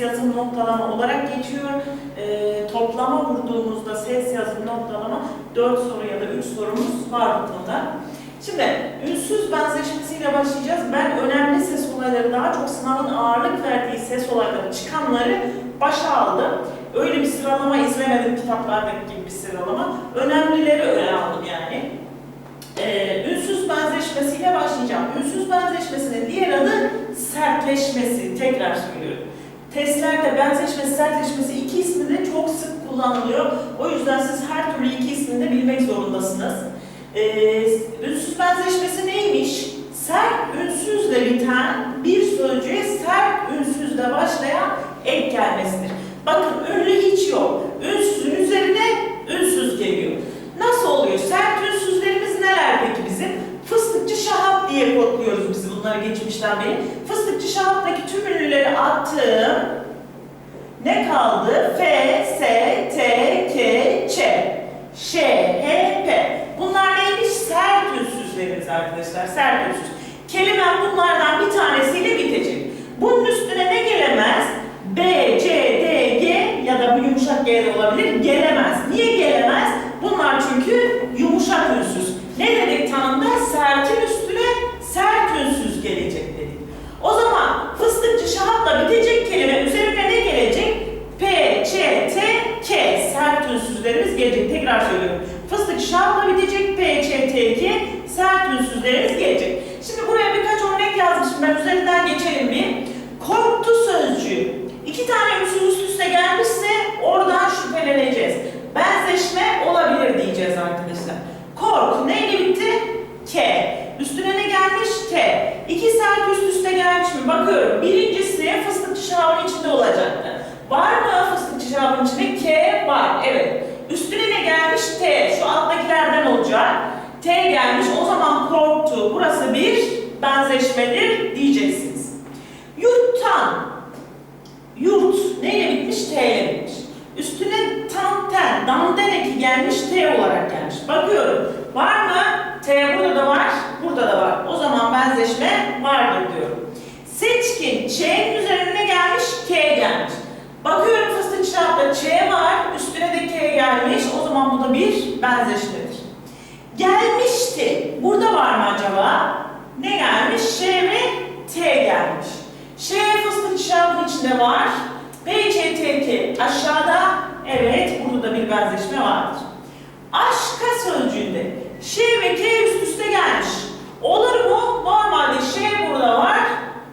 yazım noktalama olarak geçiyor. Ee, toplama vurduğumuzda ses yazım noktalama dört soru ya da üç sorumuz var bu konuda. Şimdi ünsüz benzeşmesiyle başlayacağız. Ben önemli ses olayları daha çok sınavın ağırlık verdiği ses olayları çıkanları başa aldım. Öyle bir sıralama izlemedim kitaplardaki gibi bir sıralama. Önemlileri öne aldım yani. Ee, ünsüz benzeşmesiyle başlayacağım. Ünsüz benzeşmesinin diğer adı sertleşmesi. Tekrar söylüyorum. Testlerde benzeşmesi, sertleşmesi iki ismi de çok sık kullanılıyor. O yüzden siz her türlü iki ismini de bilmek zorundasınız. Ee, ünsüz benzeşmesi neymiş? Sert ünsüzle biten bir sözcüğe sert ünsüzle başlayan ek gelmesidir. Bakın ünlü hiç yok. Ünsüzün üzerine ünsüz geliyor. Nasıl oluyor? Sert ünsüzlerimiz neler peki bizim? Fıstıkçı şahap diye kodluyoruz bunları geçmişten beri. Fıstıkçı şahaptaki tüm ünlüleri attım. Ne kaldı? F, S, T, K, Ç, Ş, H, P. Bunlar neymiş? Sert ünsüzlerimiz arkadaşlar. Sert ünsüz. Kelimem bunlardan bir tanesiyle bitecek. Bunun üstüne ne gelemez? B, C, D, G ya da bu yumuşak G de olabilir. Gelemez. Niye gelemez? Bunlar çünkü yumuşak ünsüz. Ne dedik tanımda? Sertin üstüne sert ünsüz gelecek dedik. O zaman fıstıkçı şahapla bitecek kelime üzerine ne gelecek? P, Ç, T, K sert ünsüzlerimiz gelecek. Tekrar söylüyorum. Fıstıkçı şahapla bitecek P, Ç, T, K sert ünsüzlerimiz gelecek. Şimdi buraya birkaç örnek yazmışım. Ben üzerinden geçelim bir. Korktu sözcüğü. İki tane ünsüz üst üste gelmişse oradan şüpheleneceğiz. Benzeşme olabilir diyeceğiz arkadaşlar. Kork neyle bitti? K. Üstüne ne gelmiş? T. İki sert üst üste gelmiş mi? Bakıyorum. Birincisi fıstıkçı şarabın içinde olacaktı. Var mı fıstıkçı şarabın içinde? K var. Evet. Üstüne ne gelmiş? T. Şu alttakilerden olacak. T gelmiş. O zaman korktu. Burası bir benzeşmedir diyeceksiniz. Yurttan. Yurt neyle bitmiş? T ile bitmiş. Üstüne tam ten, damden eki gelmiş, T olarak gelmiş. Bakıyorum. Var mı? T burada da var, burada da var. O zaman benzeşme vardır diyorum. Seçkin, Ç'nin üzerine gelmiş, K gelmiş. Bakıyorum fıstık şarapta Ç var, üstüne de K gelmiş. O zaman bu da bir benzeşmedir. Gelmişti. Burada var mı acaba? Ne gelmiş? Ş ve T gelmiş. Ş fıstık şarabın içinde var. P, Ç, T, K aşağıda. Evet, burada da bir benzeşme vardır. Aşka sözcüğünde Ş ve K üst üste gelmiş. Olur mu? Normalde Ş burada var,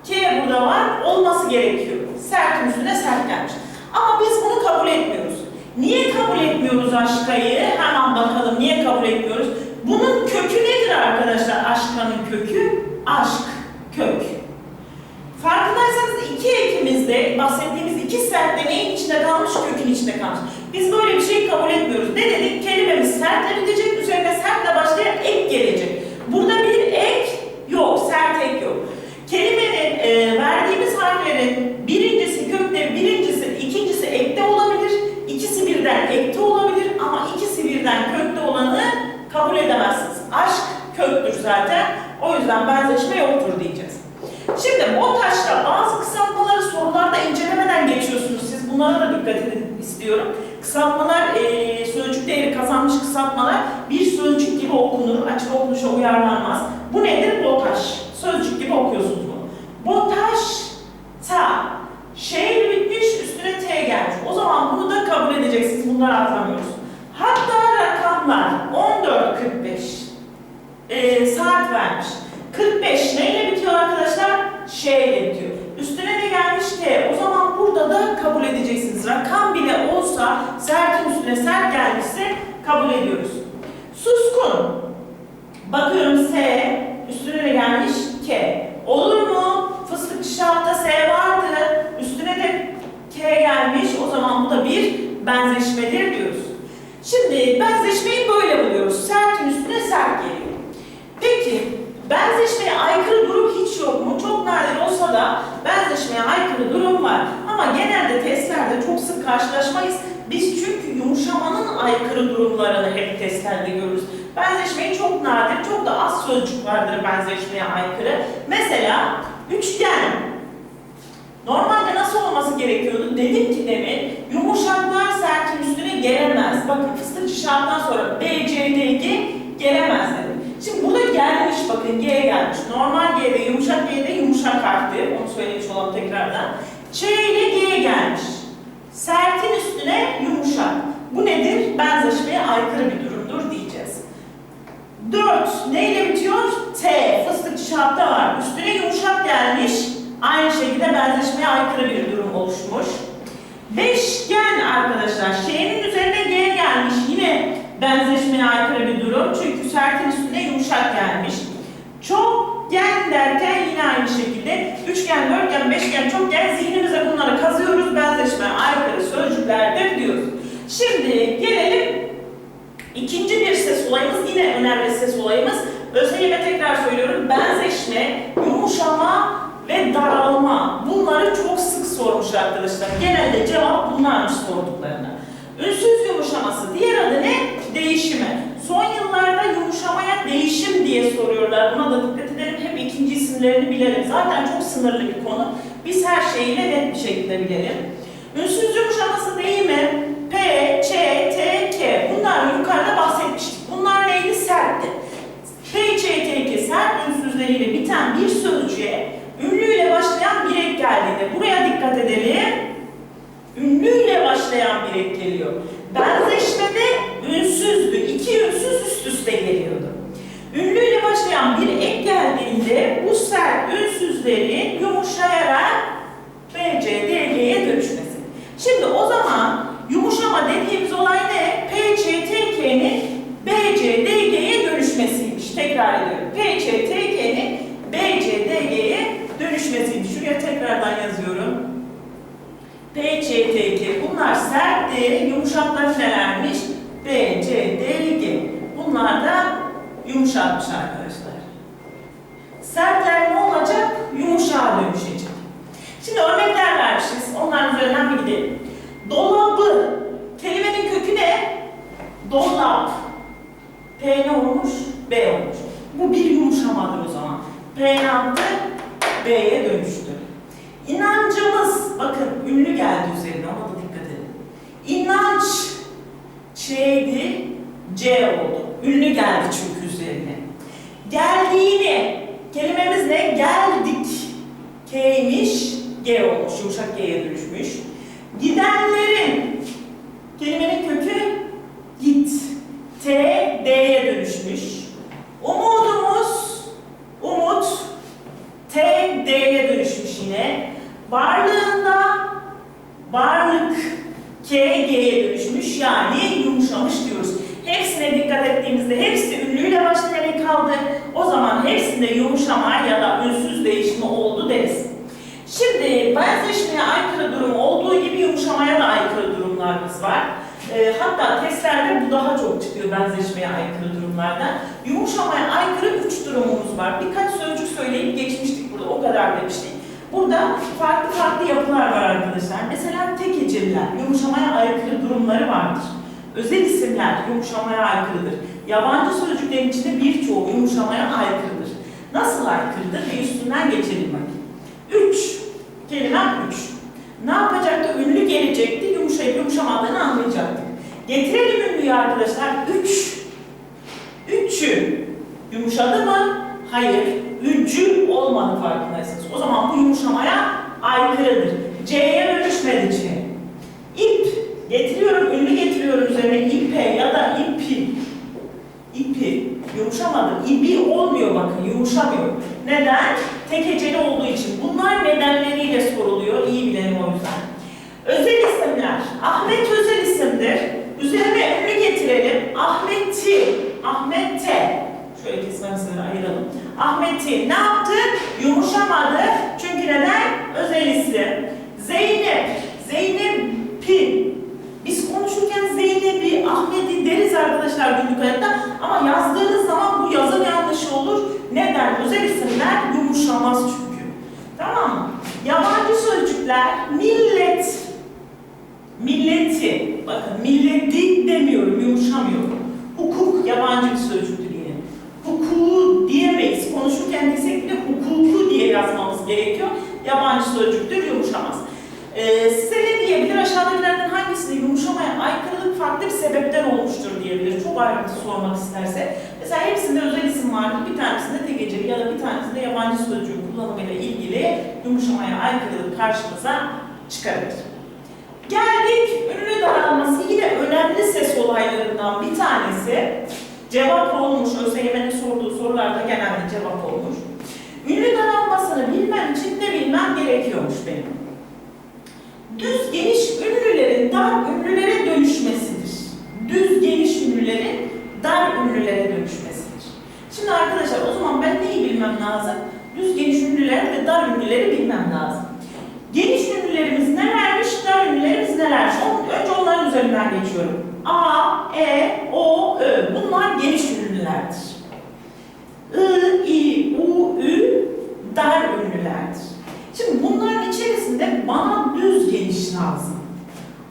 K burada var. Olması gerekiyor. Sertin üstüne sert gelmiş. Ama biz bunu kabul etmiyoruz. Niye kabul etmiyoruz aşkayı? Hemen bakalım niye kabul etmiyoruz? Bunun kökü nedir arkadaşlar? Aşkanın kökü aşk, kök. Farkındaysanız iki ekimizde bahsettiğimiz iki sert de neyin içinde kalmış? Kökün içinde kalmış. Biz böyle bir şey kabul etmiyoruz. Ne dedik? Kelimemiz sertle bitecek, üzerine sertle başlayan ek gelecek. Burada bir ek yok, sert ek yok. Kelimenin e, verdiğimiz harflerin birincisi kökte, birincisi, ikincisi ekte olabilir. İkisi birden ekte olabilir ama ikisi birden kökte olanı kabul edemezsiniz. Aşk köktür zaten. O yüzden benzeşme yoktur diyeceğiz. Şimdi BOTAŞ'ta bazı kısaltmaları sorularda incelemeden geçiyorsunuz. Siz bunlara da dikkat edin istiyorum. Kısaltmalar, e, sözcük değeri kazanmış kısaltmalar bir sözcük gibi okunur, açık okunuşa uyarlanmaz. Bu nedir? BOTAŞ. Sözcük gibi okuyorsunuz bunu. BOTAŞ, ta. Şehir bitmiş, üstüne T gelmiş. O zaman bunu da kabul edeceksiniz. Bunları atlamıyoruz. Hatta rakamlar 14.45 e, saat vermiş. 45 neyle bitiyor arkadaşlar? Ş ile bitiyor. Üstüne ne gelmiş T. O zaman burada da kabul edeceksiniz. Rakam olsa sertin üstüne sert gelmişse kabul ediyoruz. Suskun. Bakıyorum S. Üstüne ne gelmiş? K. Olur mu? Fıstıkçı şartta S vardı. Üstüne de K gelmiş. O zaman bu da bir benzeşmedir diyoruz. Şimdi benzeşmeyi böyle buluyoruz. Sertin üstüne sert geliyor. Peki benzeşmeye aykırı durum hiç yok mu? Çok nadir olsa da benzeşmeye aykırı durum var. Ama genelde testlerde çok sık karşılaşmayız. Biz çünkü yumuşamanın aykırı durumlarını hep testlerde görürüz. Benzeşmeyi çok nadir, çok da az söz sözcük vardır benzeşmeye aykırı. Mesela üçgen. Normalde nasıl olması gerekiyordu? Dedim ki demin yumuşaklar sertin üstüne gelemez. Bakın fıstık şarttan sonra B, gelemez dedim. Şimdi burada gelmiş bakın G gelmiş. Normal G ve yumuşak G de yumuşak harfti. Onu söylemiş olalım tekrardan. Ç ile G gelmiş. Sertin üstüne yumuşak. Bu nedir? Benzeşmeye aykırı bir durumdur diyeceğiz. 4. Neyle bitiyor? T. Fıstık şartta var. Üstüne yumuşak gelmiş. Aynı şekilde benzeşmeye aykırı bir durum oluşmuş. Beşgen arkadaşlar. Şeyinin üzerine G gelmiş. Yine benzeşmeye aykırı bir durum. Çünkü sertin üstüne yumuşak gelmiş. Çokgen derken yine aynı şekilde üçgen, dörtgen, beşgen, çokgen zihnimize bunları kazıyoruz. Benzeşmeye aykırı sözcüklerdir diyoruz. Şimdi gelelim İkinci bir ses olayımız yine önemli ses olayımız. Özellikle tekrar söylüyorum benzeşme, yumuşama ve daralma. Bunları çok sık sormuş arkadaşlar. Genelde cevap bunlarmış sorduklarına. Ünsüz yumuşaması diğer adı ne? Değişime. Son yıllarda yumuşamaya değişim diye soruyorlar. Buna da dikkat edelim. Hep ikinci isimlerini bilelim. Zaten çok sınırlı bir konu. Biz her şeyiyle net bir şekilde bilelim. Ünsüz yumuşaması deyimi P, Ç, T, K. Bunlar yukarıda bahsetmiştik. Bunlar neydi? Sertti. P, Ç, T, K sert ünsüzleriyle biten bir sözcüğe ünlüyle başlayan bir ek geldiğinde buraya dikkat edelim. Ünlüyle başlayan bir ek geliyor. Benzeşmede ünsüzdü. İki ünsüz üst üste geliyordu. Ünlüyle başlayan bir ek geldiğinde bu sert ünsüzlerin yumuşayarak B, C, dönüşmesi. Şimdi o zaman yumuşama dediğimiz olay ne? P, Ç, T, K'nin dönüşmesiymiş. Tekrar ediyorum. P, Ç, T, K'nin dönüşmesiymiş. Şuraya tekrardan yazıyorum. P, Ç. Bunlar sertti. Yumuşakları nelermiş? B, C, D, G. Bunlar da yumuşakmış arkadaşlar. Sertler ne olacak? Yumuşağa dönüşecek. Şimdi örnekler vermişiz. Onların üzerinden bir gidelim. Dolabı. Kelimenin kökü ne? Dolap. P ne olmuş? B olmuş. Bu bir yumuşamadır o zaman. P ne? B'ye dönüştü. İnancımız. Bakın ünlü geldi üzerine. Ona da dikkat edin. İnanç. Ç'ydi. C oldu. Ünlü geldi çünkü üzerine. Geldiğini. Kelimemiz ne? Geldik. K'ymiş. G olmuş. Yumuşak G'ye dönüşmüş. Gidenlerin. Kelimenin kökü git. T, D'ye dönüşmüş. Umudumuz. Umut. T, D'ye dönüşmüş yine. Varlığında varlık K, G'ye dönüşmüş yani yumuşamış diyoruz. Hepsine dikkat ettiğimizde hepsi ünlüyle başlayarak kaldı. O zaman hepsinde yumuşama ya da ünsüz değişme oldu deriz. Şimdi benzeşmeye aykırı durum olduğu gibi yumuşamaya da aykırı durumlarımız var. Ee, hatta testlerde bu daha çok çıkıyor benzeşmeye aykırı durumlardan. Yumuşamaya aykırı üç durumumuz var. Birkaç sözcük söyleyip geçmiştik burada, o kadar demiştik. Burada farklı farklı yapılar var arkadaşlar. Mesela tek heceliler, yumuşamaya aykırı durumları vardır. Özel isimler yumuşamaya aykırıdır. Yabancı sözcüklerin içinde birçoğu yumuşamaya aykırıdır. Nasıl aykırıdır? Bir üstünden geçelim bakayım. Üç. Kelimem üç. Ne yapacaktı? Ünlü gelecekti, yumuşayıp yumuşamadığını anlayacaktık. Getirelim ünlüyü arkadaşlar. Üç. Üçü. Yumuşadı mı? Hayır. Ücü olmadı farkındaysanız. O zaman bu yumuşamaya aykırıdır. C'ye dönüşmedi C. İp. Getiriyorum, ünlü getiriyorum üzerine ipe ya da ipi. İpi. Yumuşamadı. İbi olmuyor bakın, yumuşamıyor. Neden? Tek heceli olduğu için. Bunlar nedenleriyle soruluyor. İyi bilelim o yüzden. Özel isimler. Ahmet özel isimdir. Üzerine ünlü getirelim. Ahmet'i. Ahmet'te. Şöyle kesmemizleri ayıralım. Ahmet'i ne yaptı? Yumuşamadı. Çünkü neden? Özel isim. arkadaşlar günlük hayatta ama yazdığınız zaman bu yazım yanlışı olur. Neden? Özel isimler yumuşamaz çünkü. Tamam mı? Yabancı sözcükler millet, milleti, bakın milleti demiyorum, yumuşamıyorum. Hukuk yabancı bir sözcüktür yine. Hukuku diyemeyiz. Konuşurken desek bile hukuku diye yazmamız gerekiyor. Yabancı sözcüktür, yumuşamaz. Ee, size ne diyebilir? Aşağıdakilerden hangisinde yumuşamaya aykırılık farklı bir sebepten olmuştur diyebilir. Çok ayrıntı sormak isterse. Mesela hepsinde özel isim vardır. Bir tanesinde tek heceli ya da bir tanesinde yabancı sözcüğün kullanımıyla ilgili yumuşamaya aykırılık karşımıza çıkarır. Geldik ünlü daralması yine önemli ses olaylarından bir tanesi. Cevap olmuş, ÖSYM'nin sorduğu sorularda genelde cevap olmuş. Ünlü daralmasını bilmem için ne bilmem gerekiyormuş benim. Düz geniş ünlülerin dar ünlülere dönüşmesidir. Düz geniş ünlülerin dar ünlülere dönüşmesidir. Şimdi arkadaşlar o zaman ben neyi bilmem lazım? Düz geniş ünlüler ve dar ünlüleri bilmem lazım. Geniş ünlülerimiz nelermiş, dar ünlülerimiz nelermiş? Önce onların üzerinden geçiyorum. A, E, O, Ö. Bunlar geniş ünlülerdir. I, I, U, Ü dar ünlülerdir. Şimdi bunların içerisinde bana düz geniş lazım.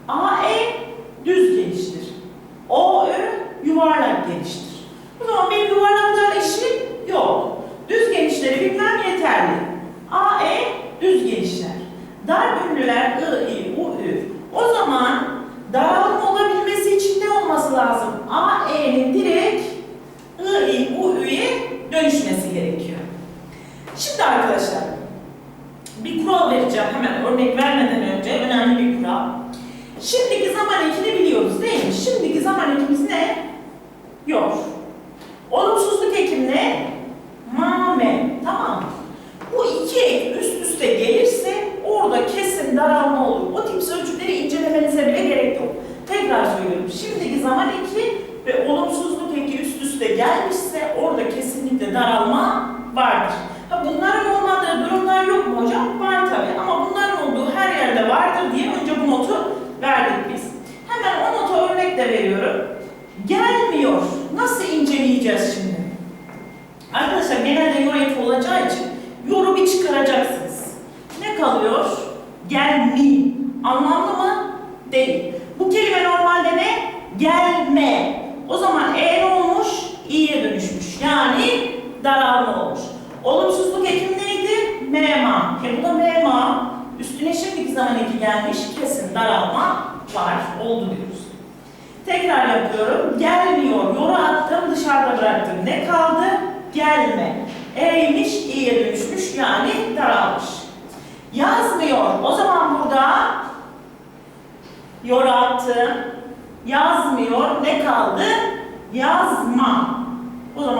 A, E düz geniştir. O, Ö yuvarlak geniştir. Yes.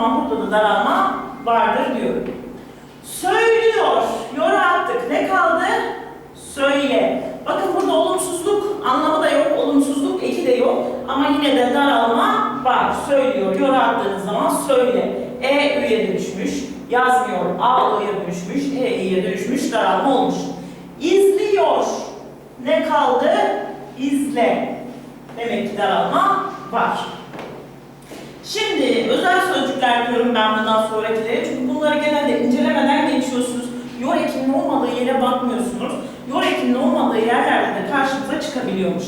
Zaman burada da daralma vardır diyorum. Söylüyor. Yoru attık. Ne kaldı? Söyle. Bakın burada olumsuzluk anlamı da yok, olumsuzluk eki de yok. Ama yine de daralma var. Söylüyor. Yoru attığınız zaman söyle. E üye dönüşmüş. Yazmıyor. A üye dönüşmüş. E i'ye dönüşmüş. Daralma olmuş. İzliyor. Ne kaldı? İzle. Demek ki daralma var. Şimdi özel sözcükler diyorum ben bundan sonrakileri. Çünkü bunları genelde incelemeden geçiyorsunuz. Yor ekinin olmadığı yere bakmıyorsunuz. Yor ekinin olmadığı yerlerde de karşınıza çıkabiliyormuş.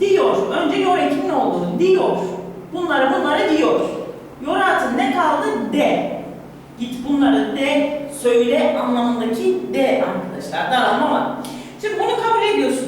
Diyor. Önce yor ekinin olduğunu. Diyor. Bunları bunları diyor. Yoratın ne kaldı? De. Git bunları de, söyle anlamındaki de arkadaşlar. Daralma var. Şimdi bunu kabul ediyorsunuz.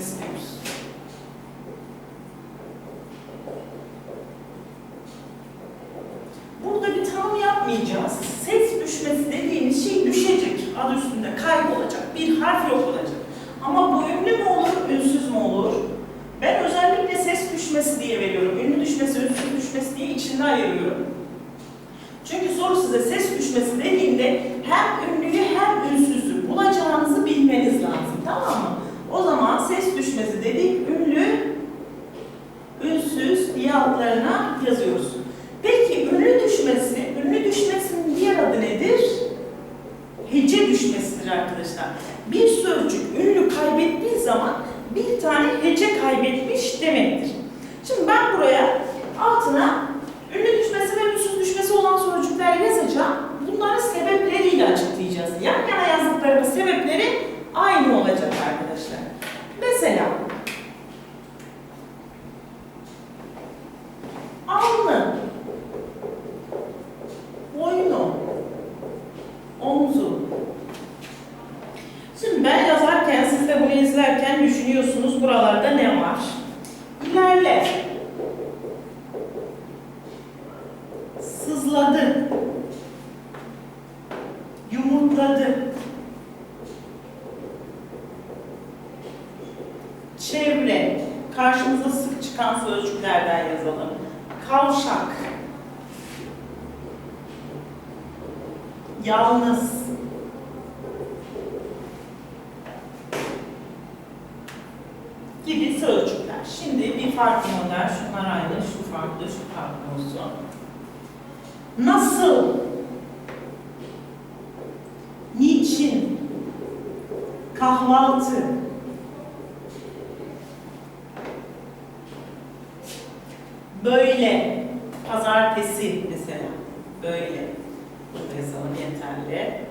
kestir. Burada bir tam yapmayacağız. gibi sıra. Şimdi bir farklı model, şunlar aynı, şu farklı, şu farklı olsun. Nasıl, niçin, kahvaltı, böyle, pazartesi mesela, böyle, burada yazalım yeterli.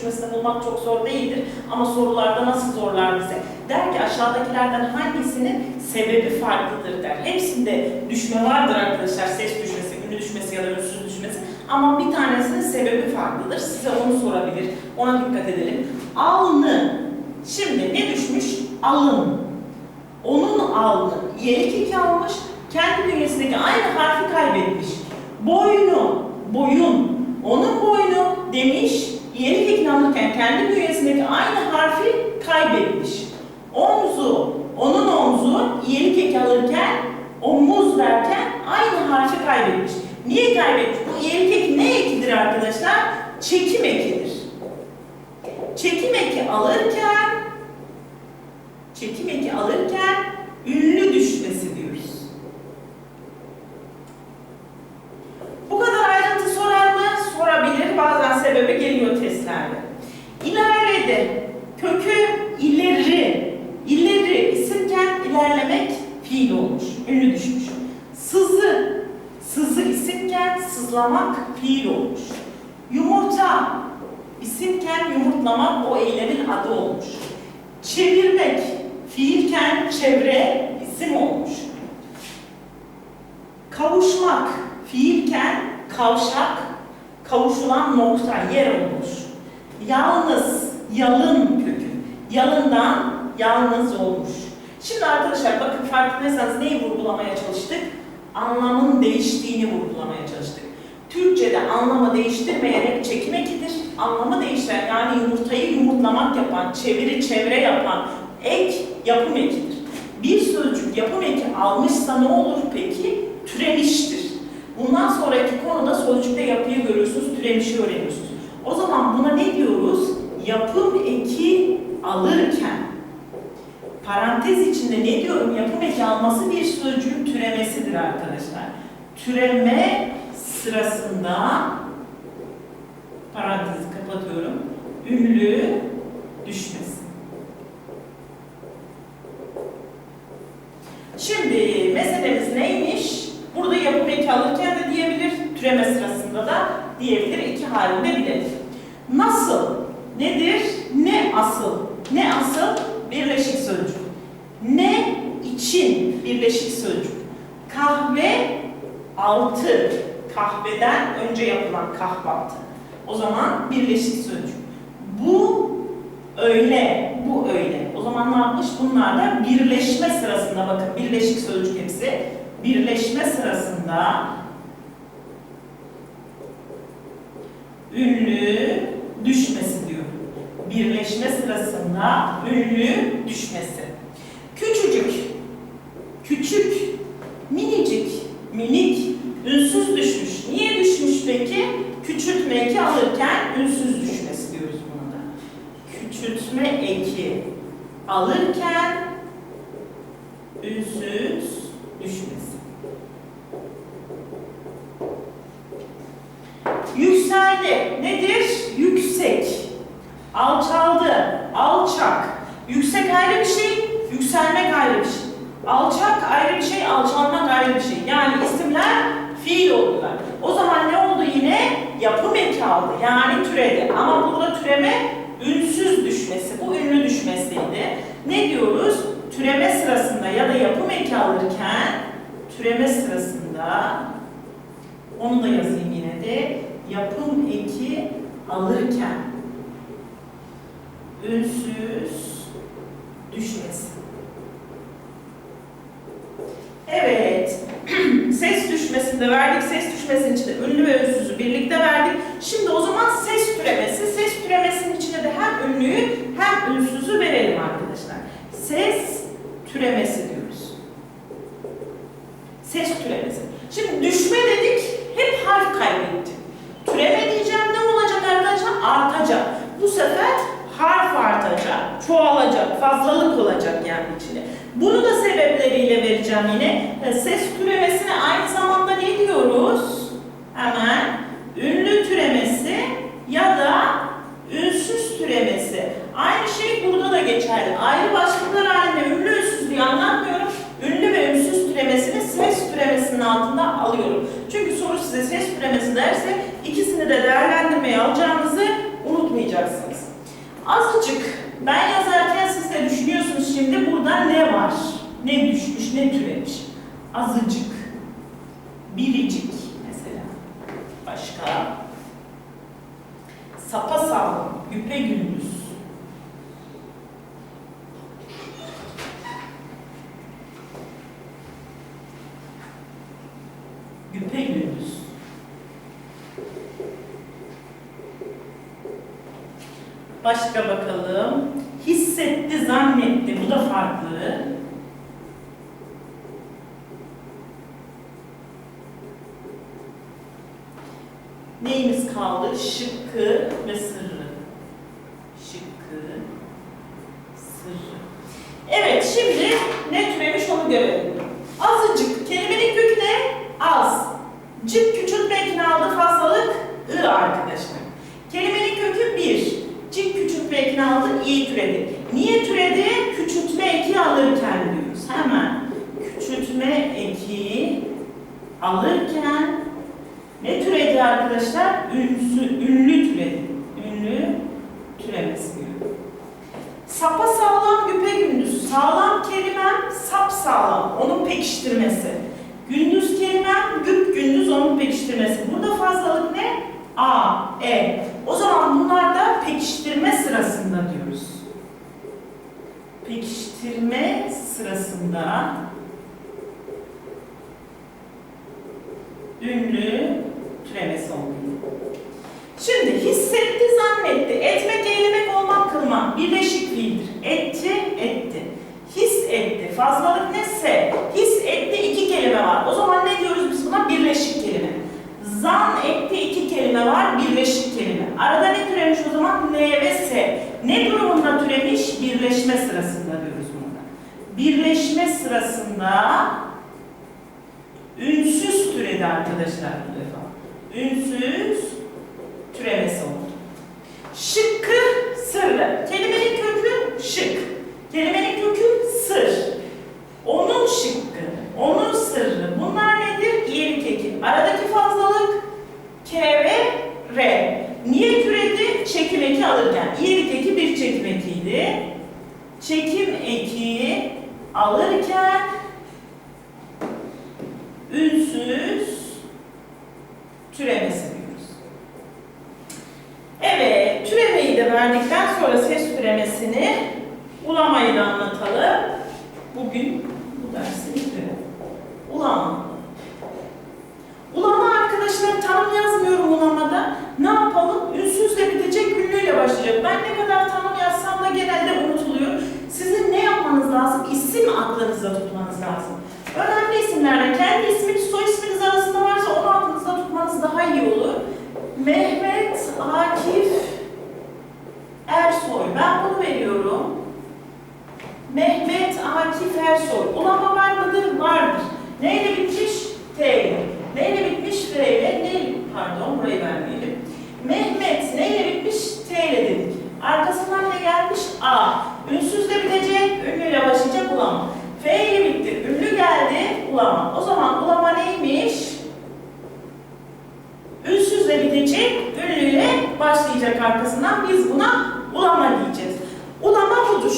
düşmesini bulmak çok zor değildir. Ama sorularda nasıl zorlar bize? Der ki aşağıdakilerden hangisinin sebebi farklıdır der. Hepsinde düşme vardır arkadaşlar. Ses düşmesi, ünlü düşmesi ya da ünsüz düşmesi. Ama bir tanesinin sebebi farklıdır. Size onu sorabilir. Ona dikkat edelim. Alnı. Şimdi ne düşmüş? Alın. Onun alnı. Yelik iki almış. Kendi bünyesindeki aynı harfi kaybetmiş. Boynu. Boyun. Onun boynu demiş yeni teklamlıken kendi bünyesindeki aynı harfi kaybetmiş. Omzu, onun omzu yeni kek alırken omuz derken aynı harfi kaybetmiş. Niye kaybetmiş? Bu yeni kek ne ekidir arkadaşlar? Çekim ekidir. Çekim eki alırken çekim eki alırken ünlü düşmesidir. evrimi çekim ekidir. Anlamı değiştiren yani yumurtayı yumurtlamak yapan, çeviri çevre yapan ek yapım ekidir. Bir sözcük yapım eki almışsa ne olur peki? Türemiştir. Bundan sonraki konuda sözcükte yapıyı görüyorsunuz, türemişi öğreniyorsunuz. O zaman buna ne diyoruz? Yapım eki alırken parantez içinde ne diyorum? Yapım eki alması bir sözcüğün türemesidir arkadaşlar. Türeme sırasında parantezi kapatıyorum. Ünlü düşmesi. Şimdi meselemiz neymiş? Burada yapım eki alırken de diyebilir, türeme sırasında da diyebilir. iki halinde bilelim. Nasıl? Nedir? Ne asıl? Ne asıl? Birleşik sözcük. Ne için? Birleşik sözcük. Kahve altı. Kahveden önce yapılan kahvaltı. O zaman birleşik sözcük. Bu öyle, bu öyle. O zaman ne yapmış? Bunlar da birleşme sırasında bakın birleşik sözcük hepsi. Birleşme sırasında ünlü düşmesi diyor. Birleşme sırasında ünlü düşmesi. Küçücük, küçük, minicik, minik, ünsüz düşmüş. Niye düşmüş peki? Eki alırken ünsüz düşmesi diyoruz buna da. Küçültme eki alırken ünsüz düşmesi. Yükseldi. Nedir? Yüksek. Alçaldı. Alçak. Yüksek ayrı bir şey, yükselmek ayrı bir şey. Alçak ayrı bir şey, alçalmak ayrı bir şey. Yani isimler fiil oldular. O zaman ne oldu yine? Yapım eki aldı. Yani türedi. Ama burada türeme ünsüz düşmesi. Bu ünlü düşmesiydi. Ne diyoruz? Türeme sırasında ya da yapım eki alırken türeme sırasında onu da yazayım yine de yapım eki alırken ünsüz düşmesi. Evet. ses düşmesinde verdik. Ses düşmesinin içinde ünlü ve ünsüzü birlikte verdik. Şimdi o zaman ses türemesi. Ses türemesinin içinde de hem ünlüyü hem ünsüzü verelim arkadaşlar. Ses türemesi diyoruz. Ses türemesi. Şimdi düşme dedik, hep harf kaybettik. Türeme diyeceğim ne olacak arkadaşlar? Artacak. Bu sefer harf artacak, çoğalacak, fazlalık olacak yani içinde. Bunu da sebepleriyle vereceğim yine. E, Ses türemesine aynı zamanda ne diyoruz? Hemen ünlü türemesi ya da ünsüz türemesi. Aynı şey burada da geçerli. Ayrı başlıklar halinde ünlü ünsüz diye anlatmıyorum. Ünlü ve ünsüz türemesini ses türemesinin altında alıyorum. Çünkü soru size ses türemesi derse ikisini de değerlendirmeye alacağınızı unutmayacaksınız. Azıcık ben yazarken şimdi burada ne var? Ne düşmüş, ne türemiş? Azıcık, biricik mesela. Başka? Sapasağlam, güpegündüz. Güpegündüz. Başka bakalım. Hissetti, zannetti. Bu da farklı. Neyimiz kaldı? Şıkkı ve sırrı. Şıkkı, sırrı. Evet, şimdi ne türemiş onu görelim. Azıcık. Kelimenin kökü ne? Az. Cık küçültme ekini aldı fazlalık ı arkadaşlar. Kelimenin kökü bir. Cik küçültme ekini aldı, iyi türedi. Niye türedi? Küçültme eki alırken diyoruz. Hemen küçültme eki alırken ne türedi arkadaşlar? Ünsü, ünlü türedi. Ünlü türemesi diyor. Sapa sağlam güpe gündüz. Sağlam kelimem sap sağlam. Onun pekiştirmesi. Gündüz kelimem güp gündüz onun pekiştirmesi. Burada fazlalık ne? A, E. O zaman bunlar da pekiştirme sırasında diyoruz. Pekiştirme sırasında ünlü türemesi oluyor. Şimdi hissetti zannetti. Etmek, eylemek, olmak, kılmak. Birleşik fiildir. Etti, etti. His etti. Fazlalık ne? Se. His etti iki kelime var. O zaman ne diyoruz biz buna? Birleşik kelime. Zan etti iki kelime var. Birleşik kelime. Arada ne türemiş o zaman? N ve S. Ne durumunda türemiş? Birleşme sırasında diyoruz buna. Birleşme sırasında ünsüz türedi arkadaşlar bu defa. Ünsüz türemesi oldu. Şıkkı sırrı. Kelimenin kökü şık. Kelimenin kökü sır. Onun şıkkı, onun sırrı. Bunlar nedir? İyilik eki. Aradaki fazlalık K ve R. Niye türedi? Çekim eki alırken. İyilik eki bir çekim ekiydi. Çekim eki alırken ünsüz türemesi diyoruz. Evet, türemeyi de verdikten sonra ses türemesini ulamayı da anlatalım. Bugün bu dersin türevi. Ulama. Ulama arkadaşlar tanım yazmıyorum ulamada. Ne yapalım? Ünsüzle bitecek, ünlüyle başlayacak. Ben ne kadar tanım yazsam da genelde unutuluyor. Sizin ne yapmanız lazım? İsim aklınızda tutmanız lazım. Önemli isimlerden kendi isminiz, soy isminiz arasında varsa onu aklınızda tutmanız daha iyi olur. Mehmet Akif Ersoy. Ben bunu veriyorum. Mehmet Akif Ersoy. Ulama var mıdır? Vardır. Neyle bitmiş? T ile. Neyle bitmiş? F ile. Neyle? Pardon burayı vermeyelim. Mehmet neyle bitmiş? T ile dedik. Arkasından ne gelmiş? A. Ünsüzle bitecek, ünlüyle başlayacak ulama. F ile bitti. Ünlü geldi, ulama. O zaman ulama neymiş? Ünsüzle bitecek, ünlüyle başlayacak arkasından. Biz buna ulama diyeceğiz. Ulama budur.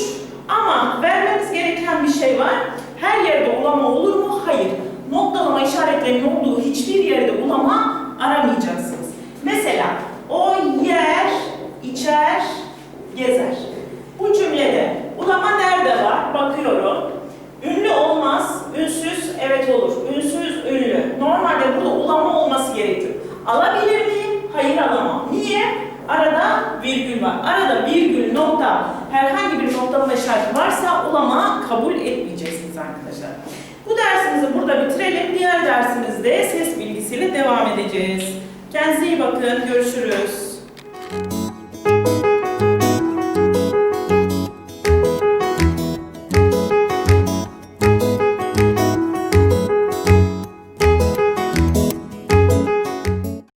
Ama vermemiz gereken bir şey var. Her yerde ulama olur mu? Hayır. Noktalama işaretlerinin olduğu hiçbir yerde ulama aramayacaksınız. Mesela o yer, içer, gezer. Bu cümlede ulama nerede var? Bakıyorum. Ünlü olmaz, ünsüz evet olur. Ünsüz, ünlü. Normalde burada ulama olması gerekiyor. Alabilir miyim? Hayır alamam. Niye? Arada virgül var. Arada virgül, nokta, herhangi bir noktalama işareti varsa ulama kabul etmeyeceksiniz arkadaşlar. Bu dersimizi burada bitirelim. Diğer dersimizde ses bilgisiyle devam edeceğiz. Kendinize iyi bakın. Görüşürüz.